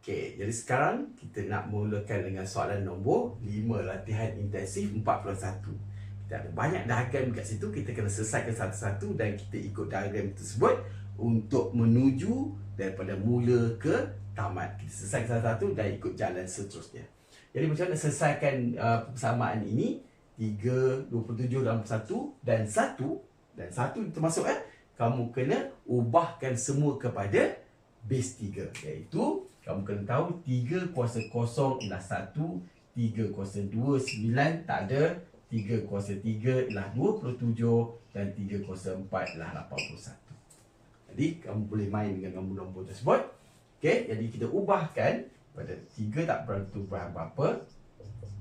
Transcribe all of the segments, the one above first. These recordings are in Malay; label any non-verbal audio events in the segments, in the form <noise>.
Okey, jadi sekarang kita nak mulakan dengan soalan nombor 5 latihan intensif 41. Kita ada banyak diagram kat situ, kita kena selesaikan satu-satu dan kita ikut diagram tersebut untuk menuju daripada mula ke tamat. Kita selesaikan satu-satu dan ikut jalan seterusnya. Jadi macam mana selesaikan uh, persamaan ini? 3, 27 dalam 1 dan 1 dan 1 termasuk eh kamu kena ubahkan semua kepada base 3 iaitu kamu kena tahu 3 kuasa kosong ialah 1 3 kuasa 2 9 tak ada. 3 kuasa 3 ialah 27 dan 3 kuasa 4 ialah 81 jadi kamu boleh main dengan nombor-nombor tersebut. Okey, jadi kita ubahkan pada 3 tak berapa apa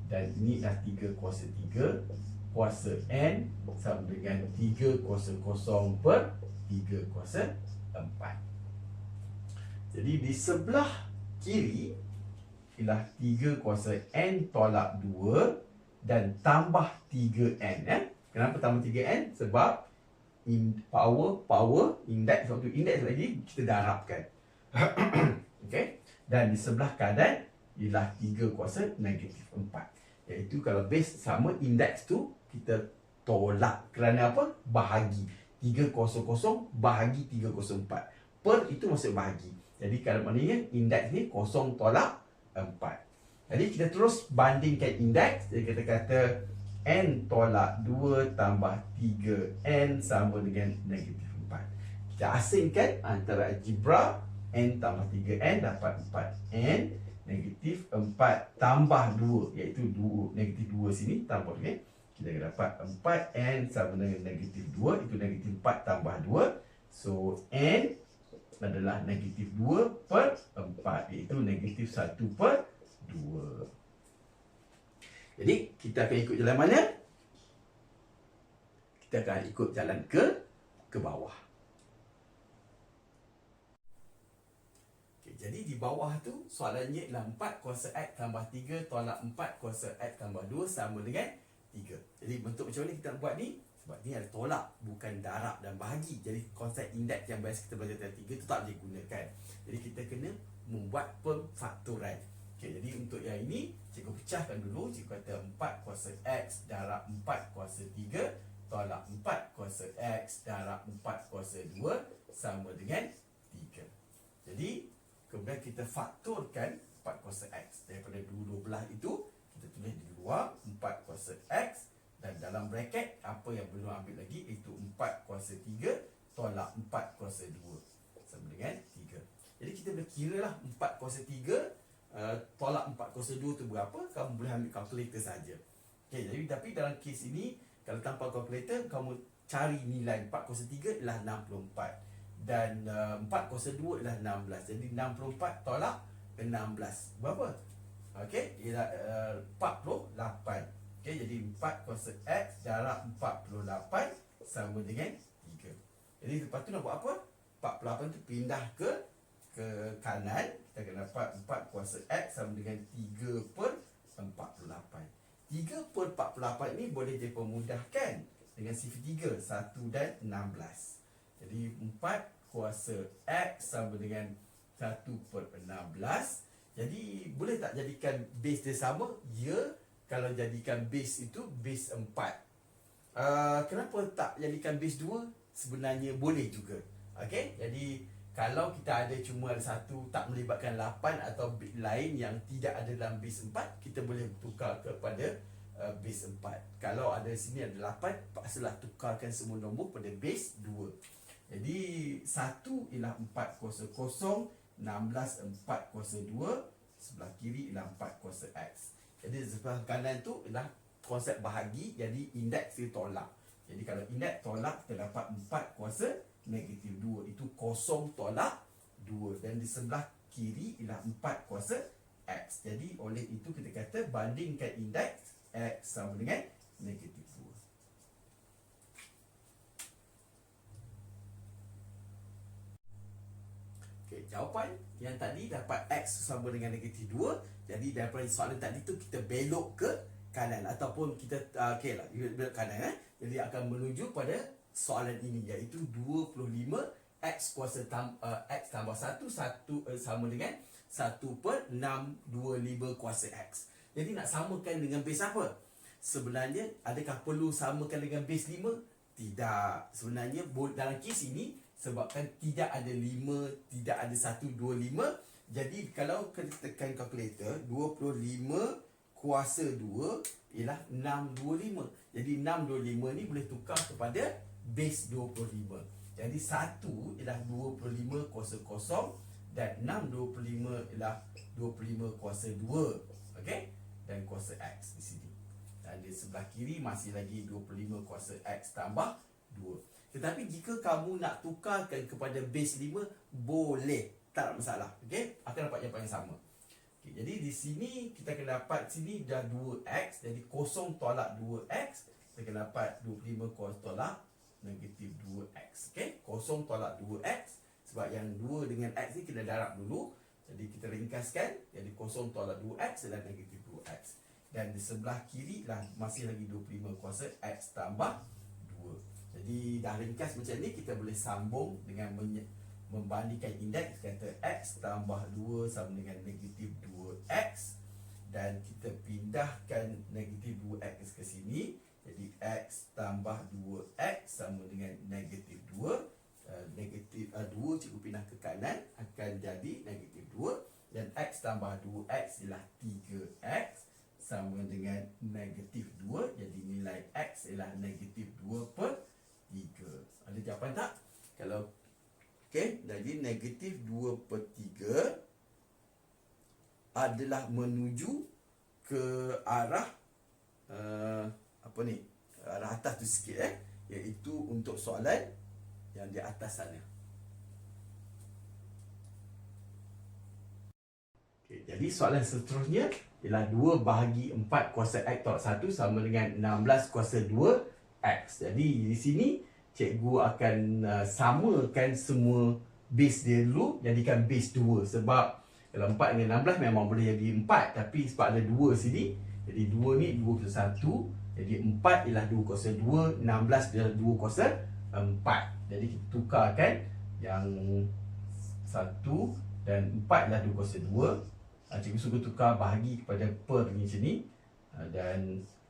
dan ini dah 3 kuasa 3 kuasa N sama dengan 3 kuasa kosong per 3 kuasa 4 jadi di sebelah kiri ialah 3 kuasa N tolak 2 dan tambah 3N eh? Kenapa tambah 3N? Sebab in power, power, index waktu index lagi kita darabkan <coughs> okay? Dan di sebelah kanan ialah 3 kuasa negatif 4 Iaitu kalau base sama index tu kita tolak kerana apa? Bahagi 3 kuasa kosong bahagi 3 kuasa 4 Per itu maksud bahagi jadi kalau maknanya indeks ni kosong tolak 4. Jadi kita terus bandingkan indeks. Jadi kita kata N tolak 2 tambah 3 N sama dengan negatif 4. Kita asingkan antara algebra N tambah 3 N dapat 4 N negatif 4 tambah 2 iaitu 2 negatif 2 sini tambah okay? kita akan dapat 4 N sama dengan negatif 2 itu negatif 4 tambah 2 so N adalah negatif 2 per 4 iaitu negatif 1 per 2 jadi kita akan ikut jalan mana? kita akan ikut jalan ke ke bawah. Okay, jadi di bawah tu soalannya ialah 4 kuasa X tambah 3 tolak 4 kuasa X tambah 2 sama dengan 3 jadi bentuk macam mana kita buat ni sebab ni ada tolak bukan darab dan bahagi. Jadi konsep indeks yang biasa kita belajar tadi tiga tu tak boleh gunakan jadi kita kena membuat pemfaktoran okay, jadi untuk yang ini cikgu pecahkan dulu. Cikgu kata 4 kuasa X darab 4 kuasa 3 tolak 4 kuasa X darab 4 kuasa 2 sama dengan 3 jadi kemudian kita faktorkan 4 kuasa X. Daripada dua-dua belah itu kita tulis di luar 4 kuasa X dalam bracket apa yang belum ambil lagi itu 4 kuasa 3 tolak 4 kuasa 2 sama dengan 3 jadi kita boleh kira lah 4 kuasa 3 uh, tolak 4 kuasa 2 tu berapa kamu boleh ambil kalkulator saja. Okay, jadi tapi dalam kes ini kalau tanpa kalkulator kamu cari nilai 4 kuasa 3 ialah 64 dan uh, 4 kuasa 2 ialah 16 jadi 64 tolak 16 berapa? Okey, ialah uh, 48 Okey, jadi 4 kuasa X darab 48 sama dengan 3. Jadi lepas tu nak buat apa? 48 tu pindah ke ke kanan. Kita akan dapat 4 kuasa X sama dengan 3 per 48. 3 per 48 ni boleh dipermudahkan dengan sifar 3, 1 dan 16. Jadi 4 kuasa X sama dengan 1 per 16. Jadi boleh tak jadikan base dia sama? Ya, kalau jadikan base itu base 4 uh, kenapa tak jadikan base 2 sebenarnya boleh juga. Okey? Jadi kalau kita ada cuma ada satu tak melibatkan 8 atau bit lain yang tidak ada dalam base 4 kita boleh tukar kepada uh, base 4 kalau ada sini ada 8 paksalah tukarkan semua nombor pada base 2 jadi 1 ialah 4 kuasa kosong 16 4 kuasa 2 sebelah kiri ialah 4 kuasa X jadi sebelah kanan tu adalah konsep bahagi Jadi indeks dia tolak. Jadi kalau indeks tolak kita dapat 4 kuasa negatif 2 Itu kosong tolak 2 Dan di sebelah kiri ialah 4 kuasa X. Jadi oleh itu kita kata bandingkan indeks X sama dengan negatif 2 Okay, jawapan yang tadi dapat X sama dengan negatif 2 jadi daripada soalan tadi tu kita belok ke kanan ataupun kita uh, okey lah belok kanan eh. Jadi akan menuju pada soalan ini iaitu 25 X kuasa tam, uh, X tambah 1 satu uh, sama dengan 1 per 625 kuasa X. Jadi nak samakan dengan base apa? Sebenarnya adakah perlu samakan dengan base 5? Tidak. Sebenarnya dalam kes ini sebabkan tidak ada 5, tidak ada 125 jadi kalau kita tekan kalkulator 25 kuasa 2 ialah 625. Jadi 625 ni boleh tukar kepada base 25. Jadi 1 ialah 25 kuasa kosong dan 625 ialah 25 kuasa 2. Okey? Dan kuasa X di sini. Dan di sebelah kiri masih lagi 25 kuasa X tambah 2. Tetapi jika kamu nak tukarkan kepada base 5 boleh tak ada masalah. Okey, akan dapat jawapan yang sama. Okay, jadi di sini kita akan dapat sini dah 2x, jadi kosong tolak 2x, kita akan dapat 25 kos tolak negatif 2x. Okey, kosong tolak 2x sebab yang 2 dengan x ni kita darab dulu. Jadi kita ringkaskan, jadi kosong tolak 2x adalah negatif 2x. Dan di sebelah kiri lah masih lagi 25 kuasa x tambah 2. Jadi dah ringkas macam ni kita boleh sambung dengan membandingkan indeks. Kata x tambah 2 sama dengan negatif 2x dan kita pindahkan negatif 2x ke sini. Jadi x tambah 2x sama dengan negatif 2 uh, negatif uh, 2 cikgu pindah ke kanan akan jadi negatif 2 dan x tambah 2x ialah 3x sama dengan negatif 2 jadi nilai x ialah negatif 2 per 3 ada jawapan tak? kalau Okey, jadi negatif 2 per 3 adalah menuju ke arah uh, apa ni? Arah atas tu sikit eh. Iaitu untuk soalan yang di atas sana. Okey, jadi soalan seterusnya ialah 2 bahagi 4 kuasa X tolak 1 sama dengan 16 kuasa 2 X. Jadi di sini cikgu akan uh, samakan semua base dia dulu jadikan base 2 sebab kalau 4 dengan 16 memang boleh jadi 4 tapi sebab ada 2 sini jadi 2 ni 2 kuasa 1 jadi 4 ialah 2 kuasa 2 16 ialah 2 kuasa 4 jadi kita tukarkan yang 1 dan 4 ialah 2 kuasa 2 uh, cikgu suka tukar bahagi kepada per ni macam ni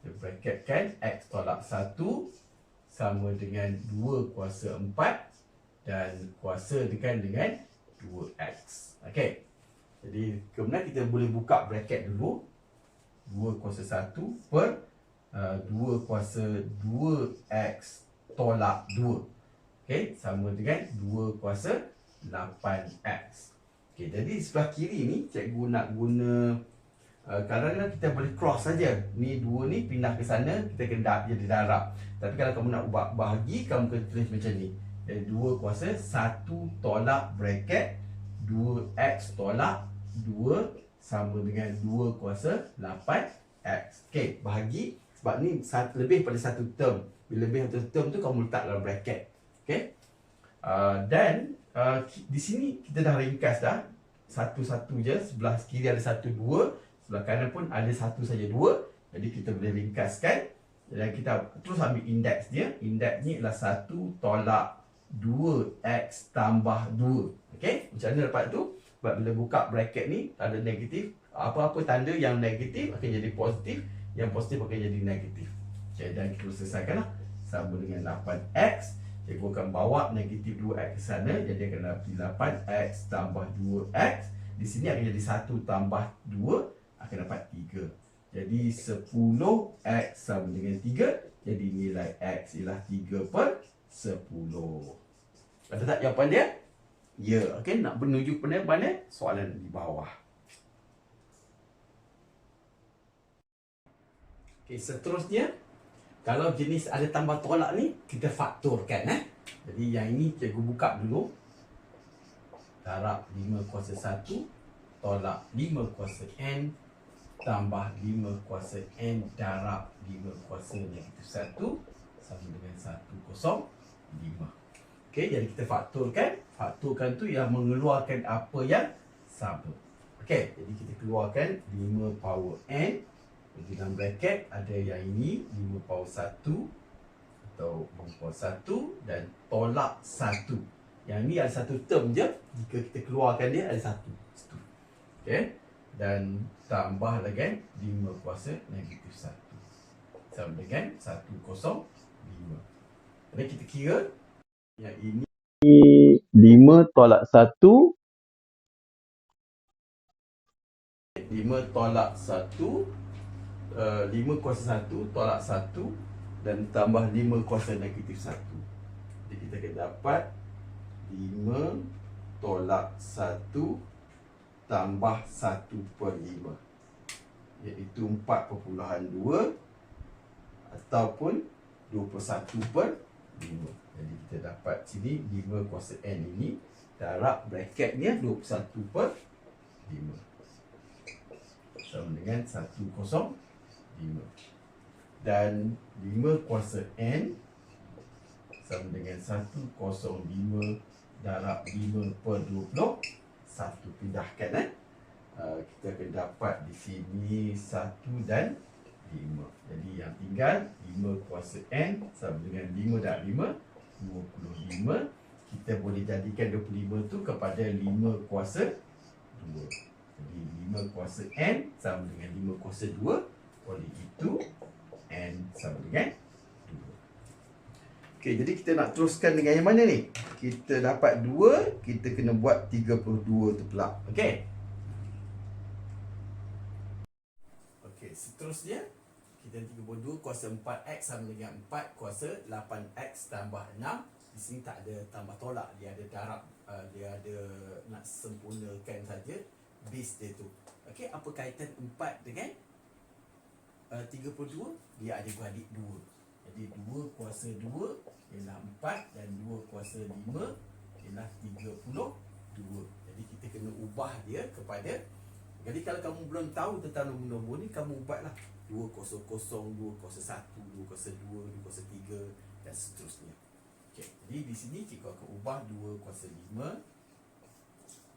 dan bracketkan x tolak 1 sama dengan 2 kuasa 4 dan kuasa tekan dengan 2x. Okey. Jadi kemudian kita boleh buka bracket dulu. 2 kuasa 1 per uh, 2 kuasa 2x tolak 2. Okey, sama dengan 2 kuasa 8x. Okey, jadi sebelah kiri ni cikgu nak guna Uh, kadang-kadang kita boleh cross saja. Ni dua ni pindah ke sana, kita kena jadi darab. Tapi kalau kamu nak ubah bahagi, kamu kena tulis macam ni. Jadi dua kuasa, satu tolak bracket, dua x tolak dua sama dengan dua kuasa lapan x. Okey, bahagi. Sebab ni satu, lebih pada satu term. Bila lebih satu term tu, kamu letak dalam bracket. Okey. Dan uh, di sini kita dah ringkas dah. Satu-satu je. Sebelah kiri ada satu, dua sebelah kanan pun ada satu saja dua jadi kita boleh ringkaskan dan kita terus ambil indeks dia. Indeks ni adalah satu tolak 2x tambah 2 Okey, macam mana dapat tu? Sebab bila buka bracket ni ada negatif apa-apa tanda yang negatif akan jadi positif yang positif akan jadi negatif. Okay, dan kita selesaikan lah. Sama dengan 8x cikgu akan bawa negatif 2x ke sana jadi akan dapat 8x tambah 2x di sini akan jadi 1 tambah 2 akan dapat 3. Jadi 10x sama dengan 3. Jadi nilai x ialah 3 per 10. Ada tak jawapan dia? Ya. Okey, nak menuju pada mana? Soalan di bawah. Okey, seterusnya kalau jenis ada tambah tolak ni kita faktorkan eh. Jadi yang ini cikgu buka dulu. Darab 5 kuasa 1 tolak 5 kuasa n tambah 5 kuasa N darab 5 kuasa negatif 1 sama dengan 1 kosong 5 Okey, jadi kita fakturkan Fakturkan tu yang mengeluarkan apa yang sama Okey, jadi kita keluarkan 5 power N Jadi dalam bracket ada yang ini 5 power 1 Atau 5 power 1 Dan tolak 1 Yang ni ada satu term je. Jika kita keluarkan dia ada satu. Okay. Dan tambah lagi 5 kuasa negatif 1. Sama dengan 105. Jadi kita kira yang ini 5 tolak 1 5 tolak 1 uh, 5 kuasa 1 tolak 1 dan tambah 5 kuasa negatif 1 jadi kita akan dapat 5 tolak 1 tambah 1 per 5 iaitu 4.2 ataupun 21 per 5 jadi kita dapat sini 5 kuasa N ini darab bracketnya 21 per 5 sama dengan 105 dan 5 kuasa N sama dengan 105 darab 5 per 20 satu pindahkan eh? Uh, kita akan dapat di sini 1 dan 5 jadi yang tinggal 5 kuasa N sama dengan 5 darab 5 25 kita boleh jadikan 25 tu kepada 5 kuasa 2 jadi 5 kuasa N sama dengan 5 kuasa 2 Oleh itu N sama dengan 2 Okey, jadi kita nak teruskan dengan yang mana ni? Kita dapat 2 Kita kena buat 32 tu pula Okey Okey, seterusnya Kita 32 kuasa 4X sama dengan 4 kuasa 8X tambah 6 Di sini tak ada tambah tolak Dia ada darab uh, Dia ada nak sempurnakan saja base dia tu. Okey, apa kaitan 4 dengan uh, 32? Dia ada beradik 2. Jadi 2 kuasa 2 ialah 4 dan 2 kuasa 5 ialah 32. Jadi kita kena ubah dia kepada jadi kalau kamu belum tahu tentang nombor-nombor ni kamu ubahlah 2 kosong kosong, 2 kuasa 1, 2 kuasa 2, 2 kuasa 3 dan seterusnya. Okey, jadi di sini kita akan ubah 2 kuasa 5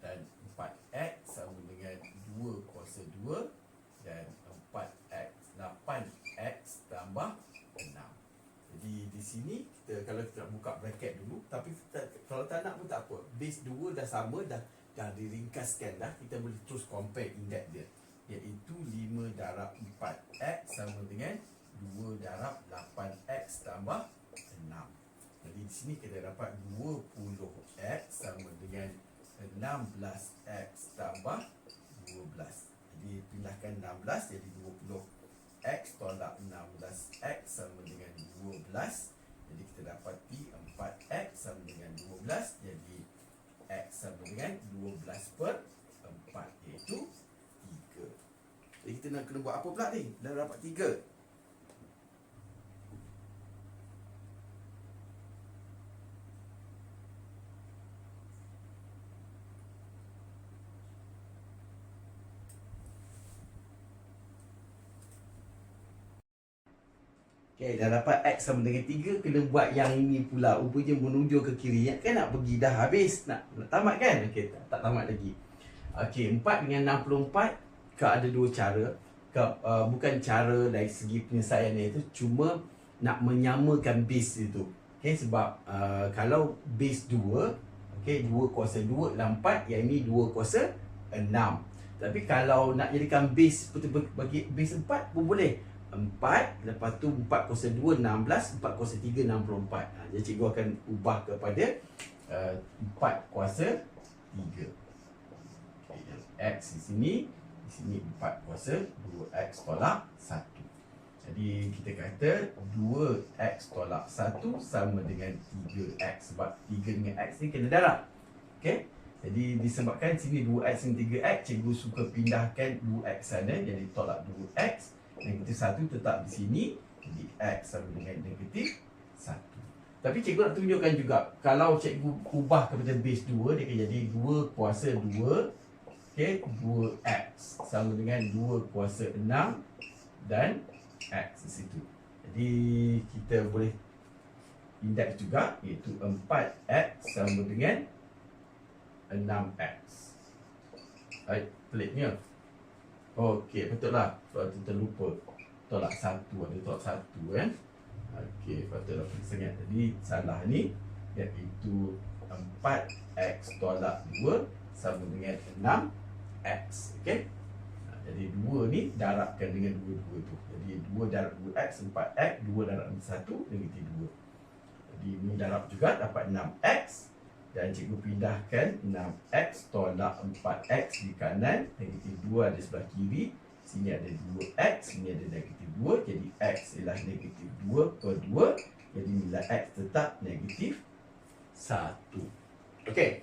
dan 4x sama dengan 2 kuasa 2 dan 4x 8x tambah 6 jadi di sini kita kalau kita buka bracket dulu tapi kita, kalau tak nak pun tak apa. Base 2 dah sama dah dah diringkaskan dah kita boleh terus compare index dia. Iaitu 5 darab 4x sama dengan 2 darab 8x tambah 6 jadi di sini kita dapat 20x sama dengan 16x tambah 12 Jadi pindahkan 16 jadi 20 X tolak 16x sama dengan 12 Jadi kita dapati 4x sama dengan 12 Jadi X sama dengan 12 per 4 Iaitu 3 Jadi kita nak kena buat apa pula ni? Dah dapat 3 Okay, dah dapat X sama dengan 3 Kena buat yang ini pula. Rupanya menuju ke kiri. Ya, Kan nak pergi dah habis Nak, nak tamat kan? Okay, tak, tak tamat lagi. Okay, 4 dengan 64 Kau ada dua cara. Kau, uh, Bukan cara dari segi penyelesaian itu Cuma nak menyamakan base itu Okay, sebab uh, Kalau base 2 Okay, 2 kuasa 2 adalah 4 Yang ini 2 kuasa 6 Tapi kalau nak jadikan base Bagi base 4 pun boleh 4 Lepas tu 4 kuasa 2 16 4 kuasa 3 64 ha, Jadi cikgu akan ubah kepada uh, 4 kuasa 3 okay, X di sini Di sini 4 kuasa 2X tolak 1 Jadi kita kata 2X tolak 1 Sama dengan 3X Sebab 3 dengan X ni kena darab Okay jadi disebabkan sini 2x dan 3x Cikgu suka pindahkan 2x sana Jadi tolak 2x Negatif satu tetap di sini Jadi X sama dengan negatif satu. Tapi cikgu nak tunjukkan juga Kalau cikgu ubah kepada base 2 Dia akan jadi 2 kuasa 2 Okay 2X Sama dengan 2 kuasa 6 Dan X di situ. Jadi kita boleh Indeks juga Iaitu 4X sama dengan 6X Baik, peliknya Okey, betul lah. Sebab tu terlupa. Tolak satu. Ada tolak satu kan. Okey, patutlah pergi sangat. Jadi, salah ni. Iaitu 4x tolak 2 sama dengan 6x. Okey. Ha, jadi 2 ni darabkan dengan 2 2 tu. Jadi 2 darab 2x 4x, 2 darab 1 negatif 2. Jadi ni darab juga dapat 6x dan cikgu pindahkan 6x tolak 4x di kanan negatif 2 ada sebelah kiri sini ada 2x sini ada negatif 2 jadi x ialah negatif 2 per 2 jadi nilai x tetap negatif 1 Okey.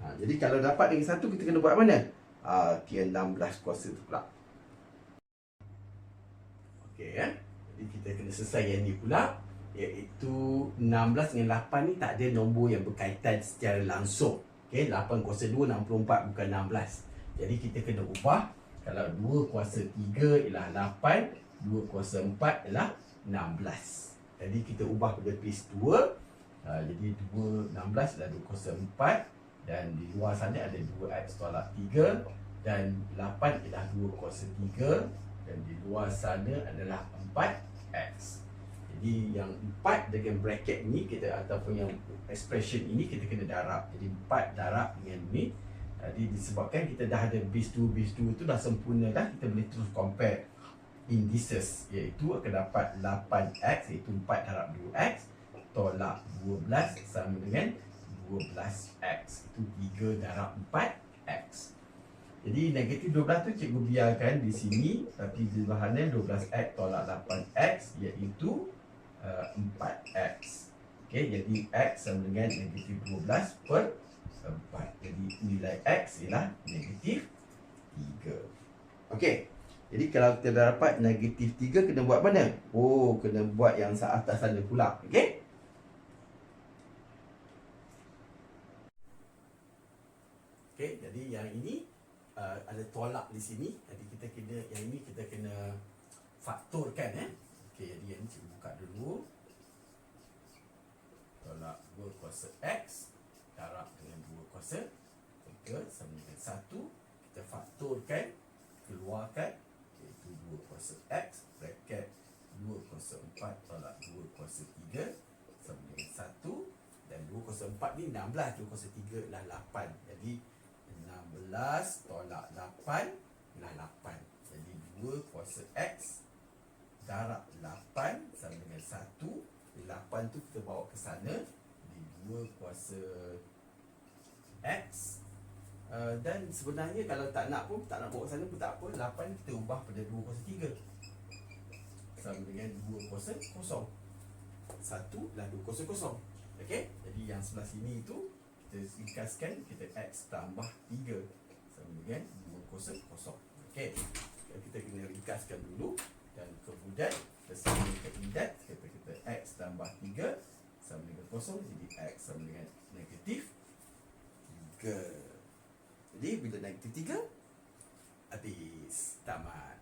Ha, jadi kalau dapat dengan 1 kita kena buat mana? Ha, kira 16 kuasa tu pula. Okey ya. Jadi kita kena selesai yang ni pula iaitu 16 dengan 8 ni tak ada nombor yang berkaitan secara langsung. Okey, 8 kuasa 2 64 bukan 16. Jadi kita kena ubah kalau 2 kuasa 3 ialah 8, 2 kuasa 4 ialah 16. Jadi kita ubah pada base 2 Uh, jadi 2, 16 adalah 2 kuasa 4 Dan di luar sana ada 2x tolak 3 Dan 8 ialah 2 kuasa 3 Dan di luar sana adalah 4x Jadi yang 4 dengan bracket ni kita Ataupun yang expression ini kita kena darab. Jadi 4 darab dengan ni Jadi disebabkan kita dah ada base 2 Base 2 tu dah sempurna dah Kita boleh terus compare indices. Iaitu akan dapat 8x Iaitu 4 darab 2x tolak 12 sama dengan 12x itu 3 darab 4x jadi negatif 12 tu cikgu biarkan di sini tapi di bahanan 12x tolak 8x iaitu uh, 4x okay, jadi x sama dengan negatif 12 per 4 jadi nilai x ialah negatif 3 ok jadi kalau kita dah dapat negatif 3 kena buat mana? Oh, kena buat yang atas sana pula. Okay? Okey, jadi yang ini uh, ada tolak di sini. Jadi kita kena yang ini kita kena faktorkan eh. Okey, jadi yang ini cikgu buka dulu. Tolak 2 kuasa x darab dengan 2 kuasa 3 sama dengan 1. Kita faktorkan keluarkan iaitu 2 kuasa x bracket 2 kuasa 4 tolak 2 kuasa 3 sama dengan 1 dan 2 kuasa 4 ni 16 2 kuasa 3 adalah 8 jadi 16 tolak 8 ialah 8. Jadi 2 kuasa X darab 8 sama dengan 1. Jadi 8 tu kita bawa ke sana. Jadi 2 kuasa X. Uh, dan sebenarnya kalau tak nak pun, tak nak bawa sana pun tak apa. 8 kita ubah pada 2 kuasa 3. Sama dengan 2 kuasa kosong. 1 dan 2 kuasa kosong. Okey? Jadi yang sebelah sini itu kita ringkaskan kita x tambah 3 sama dengan 2 kuasa kosong okey kita kena ringkaskan dulu dan kemudian kita sama ke indeks kita x tambah 3 sama dengan kosong jadi x sama dengan negatif 3 jadi bila negatif 3 habis. Tamat